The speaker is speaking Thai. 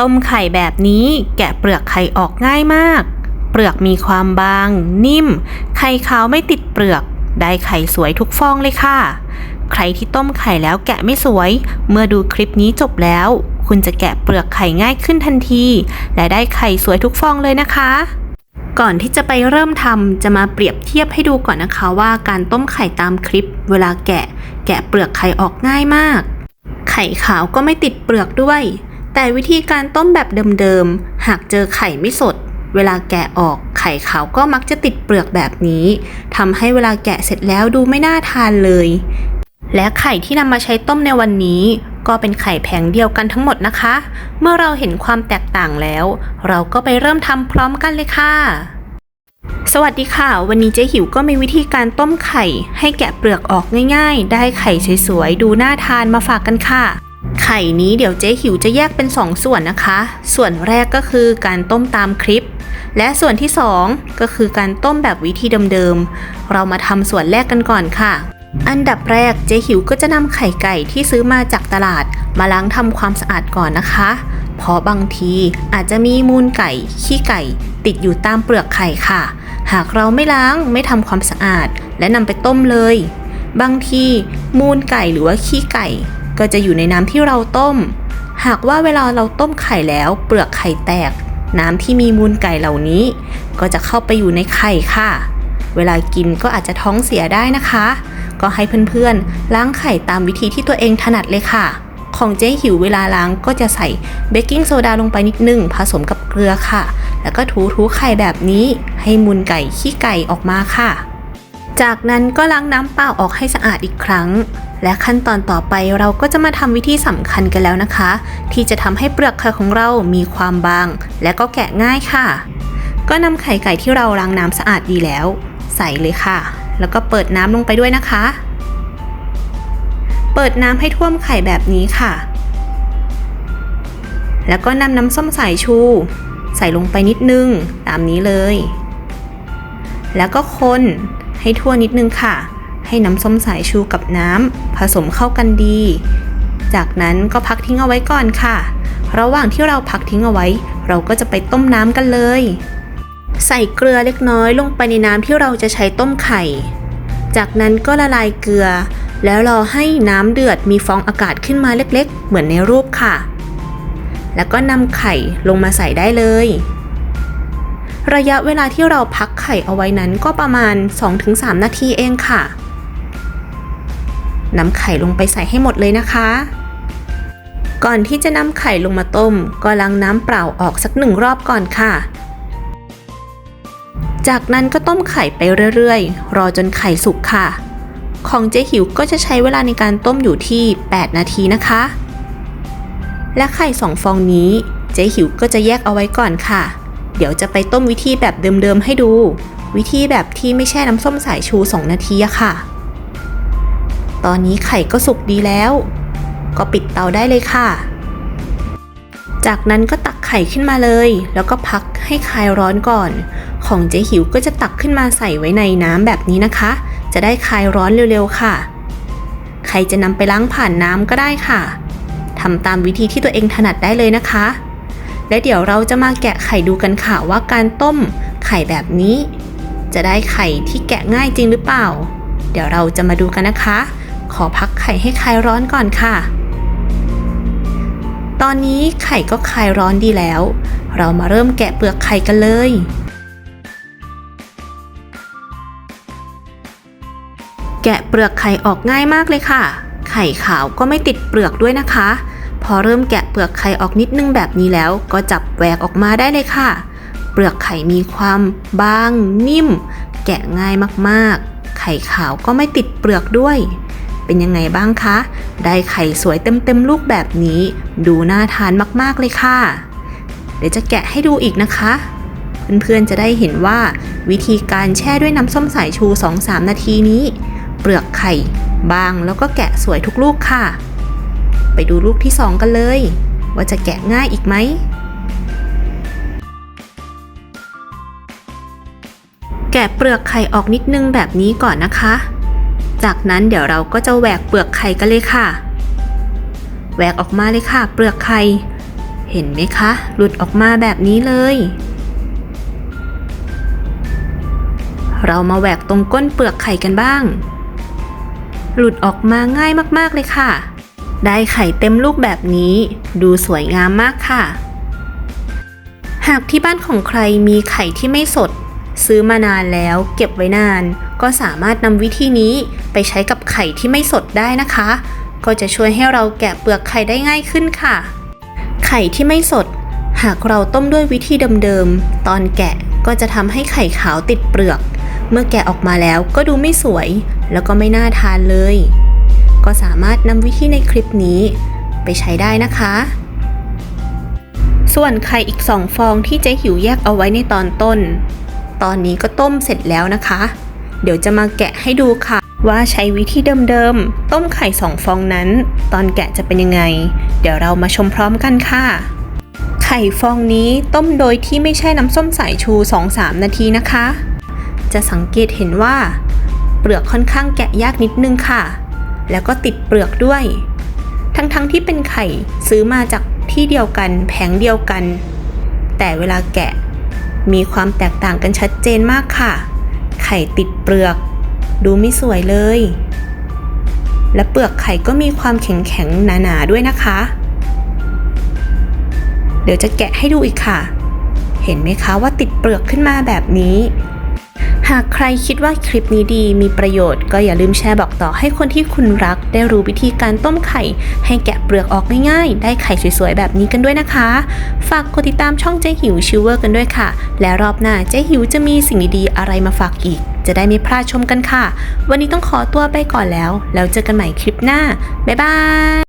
ต้มไข่แบบนี้แกะเปลือกไข่ออกง่ายมาก เปลือกมีความบาง นิ่ม ไข่ขาวไม่ติดเปลือก ได้ไข่สวยทุกฟองเลยค่ะ ใครที่ต้มไข่แล้วแกะไม่สวย เมื่อดูคลิปนี้จบแล้ว คุณจะแกะเปลือกไข่ง่ายขึ้นทันที และได้ไข่สวยทุกฟองเลยนะคะก่อนที่จะไปเริ่มทำจะมาเปรียบเทียบให้ดูก่อนนะคะว่าการต้มไข่ตามคลิป เวลาแกะ แกะเปลือกไข่ออกง่ายมาก ไข่ขาวก็ไม่ติดเปลือกด้วย แต่วิธีการต้มแบบเดิมๆ หากเจอไข่ไม่สด เวลาแกะออกไข่ขาวก็มักจะติดเปลือกแบบนี้ทำให้เวลาแกะเสร็จแล้วดูไม่น่าทานเลย และไข่ที่นำมาใช้ต้มในวันนี้ ก็เป็นไข่แผงเดียวกันทั้งหมดนะคะ เมื่อเราเห็นความแตกต่างแล้ว เราก็ไปเริ่มทำพร้อมกันเลยค่ะสวัสดีค่ะ วันนี้เจ๊หิวก็มีวิธีการต้มไข่ ให้แกะเปลือกออกง่ายๆ ได้ไข่สวยๆ ดูน่าทานมาฝากกันค่ะ ไข่นี้เดี๋ยวเจ๊หิวจะแยกเป็น2ส่วนนะคะ ส่วนแรกก็คือการต้มตามคลิป และส่วนที่ 2 ก็คือการต้มแบบวิธีเดิมๆ เรามาทำส่วนแรกกันก่อนค่ะ อันดับแรกเจ๊หิวก็จะนำไข่ไก่ที่ซื้อมาจากตลาด มาล้างทำความสะอาดก่อนนะคะ เพราะบางทีอาจจะมีมูลไก่ ขี้ไก่ ติดอยู่ตามเปลือกไข่ค่ะ หากเราไม่ล้างไม่ทำความสะอาด และนำไปต้มเลย บางทีมูลไก่หรือว่าขี้ไก่ ก็จะอยู่ในน้ำที่เราต้ม หากว่าเวลาเราต้มไข่แล้ว เปลือกไข่แตก น้ำที่มีมูลไก่เหล่านี้ ก็จะเข้าไปอยู่ในไข่ค่ะ เวลากินก็อาจจะท้องเสียได้นะคะ ก็ให้เพื่อนๆ ล้างไข่ตามวิธีที่ตัวเองถนัดเลยค่ะ ของเจ๊หิวเวลาล้างก็จะใส่เบกกิ้งโซดาลงไปนิดนึงผสมกับเกลือค่ะ แล้วก็ถูๆไข่แบบนี้ ให้มูลไก่ขี้ไก่ออกมาค่ะจากนั้นก็ล้างน้ำเปล่าออกให้สะอาดอีกครั้ง และขั้นตอนต่อไปเราก็จะมาทำวิธีสำคัญกันแล้วนะคะ ที่จะทำให้เปลือกไข่ของเรามีความบาง และก็แกะง่ายค่ะ ก็นำไข่ไก่ที่เราล้างน้ำสะอาดดีแล้ว ใส่เลยค่ะ แล้วก็เปิดน้ำลงไปด้วยนะคะ เปิดน้ำให้ท่วมไข่แบบนี้ค่ะ แล้วก็นำน้ำส้มสายชู ใส่ลงไปนิดนึง ตามนี้เลย แล้วก็คนให้ทั่วนิดนึงค่ะ ให้น้ำส้มสายชูกับน้ำผสมเข้ากันดี จากนั้นก็พักทิ้งเอาไว้ก่อนค่ะ ระหว่างที่เราพักทิ้งเอาไว้ เราก็จะไปต้มน้ำกันเลย ใส่เกลือเล็กน้อยลงไปในน้ำที่เราจะใช้ต้มไข่ จากนั้นก็ละลายเกลือ แล้วรอให้น้ำเดือดมีฟองอากาศขึ้นมาเล็กๆ เหมือนในรูปค่ะ แล้วก็นำไข่ลงมาใส่ได้เลยระยะเวลาที่เราพักไข่เอาไว้นั้นก็ประมาณ 2-3 นาทีเองค่ะ นำไข่ลงไปใส่ให้หมดเลยนะคะ ก่อนที่จะนำไข่ลงมาต้ม ก็ล้างน้ำเปล่าออกสักหนึ่งรอบก่อนค่ะ จากนั้นก็ต้มไข่ไปเรื่อยๆ รอจนไข่สุกค่ะ ของเจ๊หิวก็จะใช้เวลาในการต้มอยู่ที่ 8 นาทีนะคะ และไข่สองฟองนี้ เจ๊หิวก็จะแยกเอาไว้ก่อนค่ะ เดี๋ยวจะไปต้มวิธีแบบเดิมๆให้ดู วิธีแบบที่ไม่แช่น้ำส้มสายชู 2 นาทีอะค่ะ ตอนนี้ไข่ก็สุกดีแล้ว ก็ปิดเตาได้เลยค่ะ จากนั้นก็ตักไข่ขึ้นมาเลย แล้วก็พักให้คลายร้อนก่อน ของเจ๊หิวก็จะตักขึ้นมาใส่ไว้ในน้ำแบบนี้นะคะ จะได้คลายร้อนเร็วๆค่ะ ใครจะนำไปล้างผ่านน้ำก็ได้ค่ะทำตามวิธีที่ตัวเองถนัดได้เลยนะคะ และเดี๋ยวเราจะมาแกะไข่ดูกันค่ะว่าการต้มไข่แบบนี้ จะได้ไข่ที่แกะง่ายจริงหรือเปล่า เดี๋ยวเราจะมาดูกันนะคะ ขอพักไข่ให้คลายร้อนก่อนค่ะ ตอนนี้ไข่ก็คลายร้อนดีแล้ว เรามาเริ่มแกะเปลือกไข่กันเลยแกะเปลือกไข่ออกง่ายมากเลยค่ะ ไข่ขาวก็ไม่ติดเปลือกด้วยนะคะ พอเริ่มแกะเปลือกไข่ออกนิดนึงแบบนี้แล้ว ก็จับแหวกออกมาได้เลยค่ะ เปลือกไข่มีความบาง นิ่ม แกะง่ายมากๆ ไข่ขาวก็ไม่ติดเปลือกด้วย เป็นยังไงบ้างคะ ได้ไข่สวยเต็มๆลูกแบบนี้ ดูน่าทานมากๆเลยค่ะ เดี๋ยวจะแกะให้ดูอีกนะคะ เพื่อนๆจะได้เห็นว่า วิธีการแช่ด้วยน้ำส้มสายชู 2-3 นาทีนี้ เปลือกไข่บางแล้วก็แกะสวยทุกลูกค่ะ ไปดูลูกที่ 2 กันเลย ว่าจะแกะง่ายอีกไหมแกะเปลือกไข่ออกนิดนึงแบบนี้ก่อนนะคะ จากนั้นเดี๋ยวเราก็จะแหวกเปลือกไข่กันเลยค่ะ แหวกออกมาเลยค่ะ เปลือกไข่ เห็นไหมคะ หลุดออกมาแบบนี้เลย เรามาแหวกตรงก้นเปลือกไข่กันบ้าง หลุดออกมาง่ายมากๆเลยค่ะ ได้ไข่เต็มลูกแบบนี้ ดูสวยงามมากค่ะ หากที่บ้านของใครมีไข่ที่ไม่สด ซื้อมานานแล้ว เก็บไว้นาน ก็สามารถนำวิธีนี้ไปใช้กับไข่ที่ไม่สดได้นะคะ ก็จะช่วยให้เราแกะเปลือกไข่ได้ง่ายขึ้นค่ะ ไข่ที่ไม่สด หากเราต้มด้วยวิธีเดิมๆ ตอนแกะก็จะทำให้ไข่ขาวติดเปลือก เมื่อแกะออกมาแล้วก็ดูไม่สวย แล้วก็ไม่น่าทานเลย ก็สามารถนำวิธีในคลิปนี้ ไปใช้ได้นะคะ ส่วนไข่อีกสองฟองที่เจ๊หิวแยกเอาไว้ในตอนต้น ตอนนี้ก็ต้มเสร็จแล้วนะคะ เดี๋ยวจะมาแกะให้ดูค่ะ ว่าใช้วิธีเดิมๆ ต้มไข่สองฟองนั้น ตอนแกะจะเป็นยังไง เดี๋ยวเรามาชมพร้อมกันค่ะ ไข่ฟองนี้ต้มโดยที่ไม่ใช่น้ำส้มสายชู 2-3 นาทีนะคะ จะสังเกตเห็นว่า เปลือกค่อนข้างแกะยากนิดนึงค่ะ แล้วก็ติดเปลือกด้วย ทั้งๆทที่เป็นไข่ซื้อมาจากที่เดียวกันแผงเดียวกัน แต่เวลาแกะมีความแตกต่างกันชัดเจนมากค่ะ ไข่ติดเปลือก ดูไม่สวยเลย และเปลือกไข่ก็มีความแข็งๆหนาๆด้วยนะคะ เดี๋ยวจะแกะให้ดูอีกค่ะ เห็นไหมคะว่าติดเปลือกขึ้นมาแบบนี้ หากใครคิดว่าคลิปนี้ดีมีประโยชน์ก็อย่าลืมแชร์บอกต่อให้คนที่คุณรัก ได้รู้วิธีการต้มไข่ ให้แกะเปลือกออกง่ายๆ ได้ไข่สวยๆ แบบนี้กันด้วยนะคะ ฝากกดติดตามช่องเจ๊หิวชิวเวอร์กันด้วยค่ะ และรอบหน้าเจ๊หิวจะมีสิ่งดีๆ อะไรมาฝากอีก จะได้ไม่พลาดชมกันค่ะ วันนี้ต้องขอตัวไปก่อนแล้ว แล้วเจอกันใหม่คลิปหน้าบ๊ายบาย